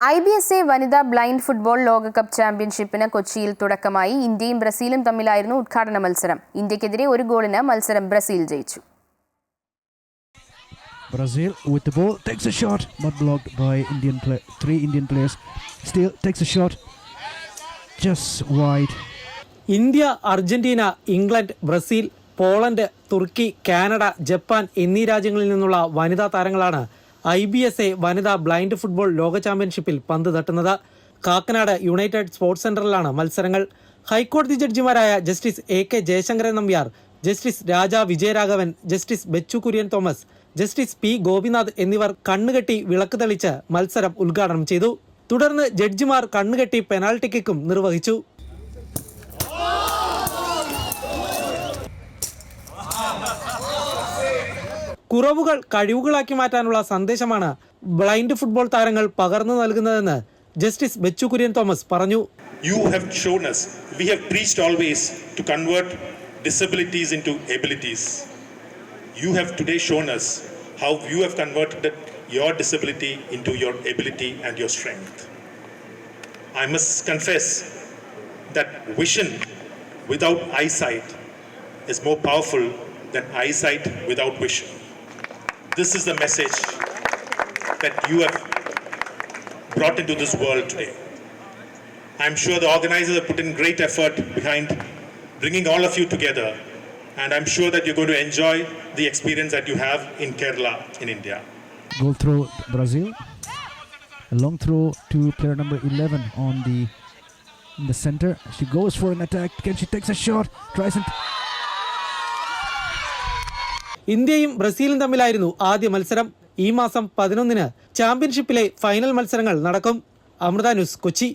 I B S A വനിതാ blind football ലോകകപ്പ് ചാമ്പ്യൻഷിപ്പിന് കൊച്ചിയിൽ തുടക്കമായി ഇന്ത്യയും ബ്രസീലും തമ്മിലായിരുന്നു ഉദ്ഘാടന മത്സരം ഇന്ത്യക്കെതിരെ ഒരു ഗോളിന് മത്സരം ബ്രസീൽ ജയിച്ചു Brazil with the ball takes a shot, but blocked by Indian play- three Indian players. Still takes a shot, just wide. India Argentina England Brazil Poland Turkey Canada Japan എന്നീ രാജ്യങ്ങളിൽ നിന്നുള്ള വനിതാ താരങ്ങളാണ് ഐ ബി എസ് എ വനിതാ blind football ലോക ചാമ്പ്യൻഷിപ്പിൽ പന്ത് തട്ടുന്നത്. കാക്കനാട് യുണൈറ്റഡ് സ്പോർട്സ് സെന്ററിലാണ് മത്സരങ്ങൾ. ഹൈക്കോടതി ജഡ്ജിമാരായ justice A K Jayasankaran Nambiar justice Raja Vijayaraghavan justice Bechu Kurian Thomas justice P Gopinath എന്നിവർ കണ്ണുകെട്ടി വിളക്ക് തെളിച്ച് മത്സരം ഉദ്ഘാടനം ചെയ്തു. തുടർന്ന് ജഡ്ജിമാർ കണ്ണുകെട്ടി പെനാൽറ്റി കിക്കും നിർവഹിച്ചു. കുറവുകൾ കഴിവുകളാക്കി മാറ്റാനുള്ള സന്ദേശമാണ് ബ്ലൈൻഡ് ഫുട്ബോൾ താരങ്ങൾ പകർന്നു നൽകുന്നതെന്ന് ജസ്റ്റിസ് ബെച്ചു കുര്യൻ തോമസ് പറഞ്ഞു You have shown us, we have preached always to convert disabilities into abilities. You have today shown us how you have converted your disability into your ability and your strength. I must confess that vision without eyesight is more powerful than eyesight without vision. This is the message that you have brought into this world today. I'm sure the organizers have put in great effort behind bringing all of you together, and I'm sure that you're going to enjoy the experience that you have in Kerala, in India. Goal throw Brazil. A long throw to player number 11 on the in the center. She goes for an attack. Can she takes a shot? Tries and ഇന്ത്യയും ബ്രസീലും തമ്മിലായിരുന്നു ആദ്യ മത്സരം. ഈ മാസം പതിനൊന്നിന് ചാമ്പ്യൻഷിപ്പിലെ final മത്സരങ്ങൾ നടക്കും. Amrita news Kochi.